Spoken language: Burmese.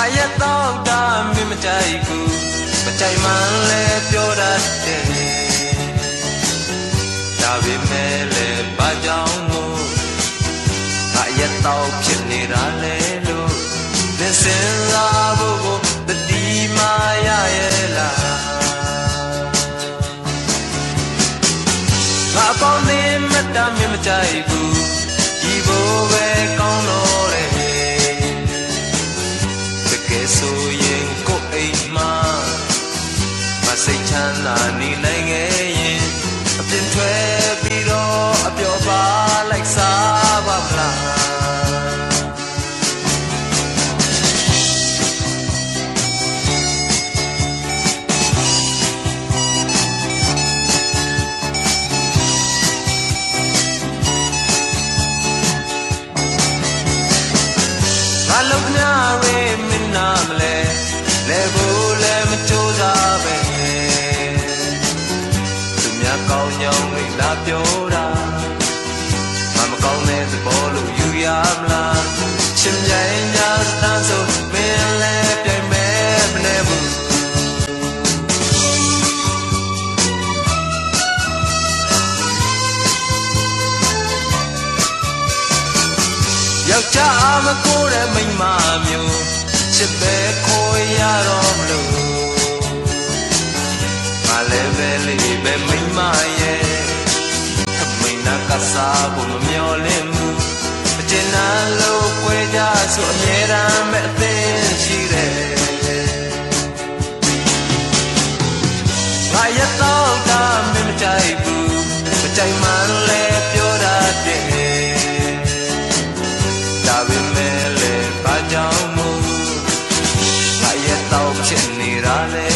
ဘာရတော့တာမင်းမကြိုက်ဘူးမကြိုက်မှလဲပြောတတ်တယ်ဒါပေမဲ့လဲဘာကြောင့်မို့ဘာရတော့ဖြစ်နေတာလဲလို့သင်စင်လာဖို့ကိုတတိမာရရဲ့လားငါပေါင်းနေမတမ်းမကြိုက်ဘူးဒီဘိုး စိတ်ချမ်းသာနေနိုင်ခဲ့ရင်အပြင်ထွက်ပြီးတော့အပျော်ပါလိုက်စားပါမလားငါလုံညာရေမင်းနာမလဲလဲ င်းကြောင်းလေးလာပြောတာမမကောင်းတဲ့သဘောလို့ယူရမလားရှင်ပြိုင်ညာစတန်းဆိုမင်းလဲပြိုင်မဲ့မနေဘူးယောက်ျားမကိုတဲ့မိန်းမမျိုးချစ်ပဲခေါ်ရတော့မလို့မ စားဖို့မမျော်လင့်ဘူးအကျဉ်းနာလို့ပွဲကြဆိုအမြဲတမ်းပဲအသင်ရှိတယ်ငါရတော့တာမင်းမကြိုက်ဘူးမကြိုက်မှန်းလဲပြောတာတည်းဒါပေမဲ့လည်းဘာကြောင့်မို့ငါရတော့ဖြစ်နေတာလဲ